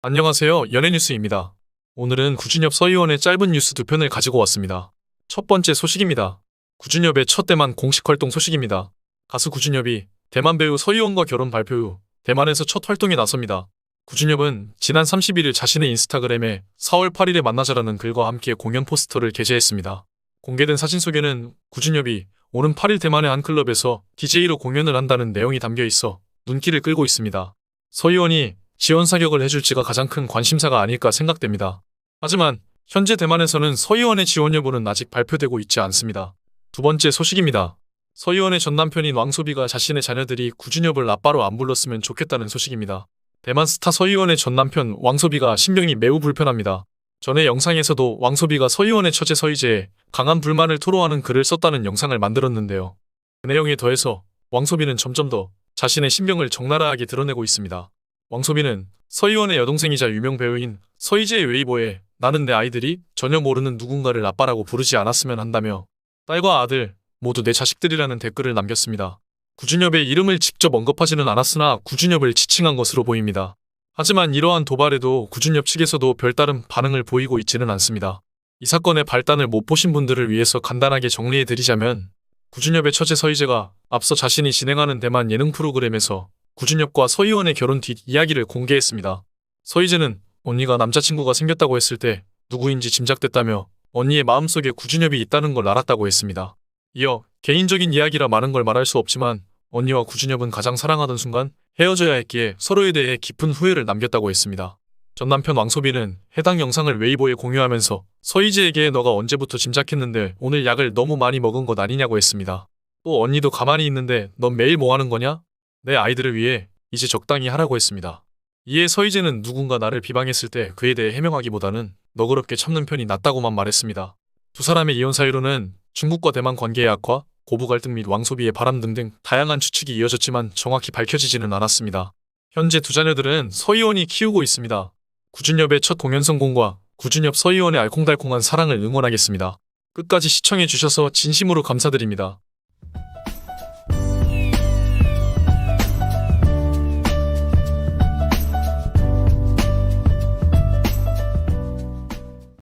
안녕하세요. 연예뉴스입니다. 오늘은 구준엽 서의원의 짧은 뉴스 두 편을 가지고 왔습니다. 첫 번째 소식입니다. 구준엽의 첫 대만 공식 활동 소식입니다. 가수 구준엽이 대만 배우 서의원과 결혼 발표 후 대만에서 첫 활동에 나섭니다. 구준엽은 지난 31일 자신의 인스타그램에 4월 8일에 만나자라는 글과 함께 공연 포스터를 게재했습니다. 공개된 사진 속에는 구준엽이 오는 8일 대만의 한 클럽에서 DJ로 공연을 한다는 내용이 담겨 있어 눈길을 끌고 있습니다. 서 의원이 지원 사격을 해줄지가 가장 큰 관심사가 아닐까 생각됩니다. 하지만 현재 대만에서는 서 의원의 지원 여부는 아직 발표되고 있지 않습니다. 두 번째 소식입니다. 서 의원의 전 남편인 왕소비가 자신의 자녀들이 구준엽을 아빠로 안 불렀으면 좋겠다는 소식입니다. 대만 스타 서 의원의 전 남편 왕소비가 신경이 매우 불편합니다. 전에 영상에서도 왕소비가 서 의원의 처제 서희재에 강한 불만을 토로하는 글을 썼다는 영상을 만들었는데요. 그 내용에 더해서 왕소비는 점점 더 자신의 신경을 적나라하게 드러내고 있습니다. 왕소비는 서 의원의 여동생이자 유명 배우인 서희재의 웨이보에 나는 내 아이들이 전혀 모르는 누군가를 아빠라고 부르지 않았으면 한다며 딸과 아들 모두 내 자식들이라는 댓글을 남겼습니다. 구준엽의 이름을 직접 언급하지는 않았으나 구준엽을 지칭한 것으로 보입니다. 하지만 이러한 도발에도 구준엽 측에서도 별다른 반응을 보이고 있지는 않습니다. 이 사건의 발단을 못 보신 분들을 위해서 간단하게 정리해 드리자면 구준엽의 처제 서희재가 앞서 자신이 진행하는 대만 예능 프로그램에서 구준엽과 서 의원의 결혼 뒷 이야기를 공개했습니다. 서희재는 언니가 남자친구가 생겼다고 했을 때 누구인지 짐작됐다며 언니의 마음속에 구준엽이 있다는 걸 알았다고 했습니다. 이어 개인적인 이야기라 많은 걸 말할 수 없지만 언니와 구준엽은 가장 사랑하던 순간 헤어져야 했기에 서로에 대해 깊은 후회를 남겼다고 했습니다. 전 남편 왕소비는 해당 영상을 웨이보에 공유하면서 서희재에게 너가 언제부터 짐작했는데 오늘 약을 너무 많이 먹은 것 아니냐고 했습니다. 또 언니도 가만히 있는데 넌 매일 뭐 하는 거냐? 내 아이들을 위해 이제 적당히 하라고 했습니다. 이에 서희재는 누군가 나를 비방했을 때 그에 대해 해명하기보다는 너그럽게 참는 편이 낫다고만 말했습니다. 두 사람의 이혼 사유로는 중국과 대만 관계의 악화, 고부 갈등 및 왕소비의 바람 등등 다양한 추측이 이어졌지만 정확히 밝혀지지는 않았습니다. 현재 두 자녀들은 서 의원이 키우고 있습니다. 구준엽의 첫 공연 성공과 구준엽 서 의원의 알콩달콩한 사랑을 응원하겠습니다. 끝까지 시청해 주셔서 진심으로 감사드립니다.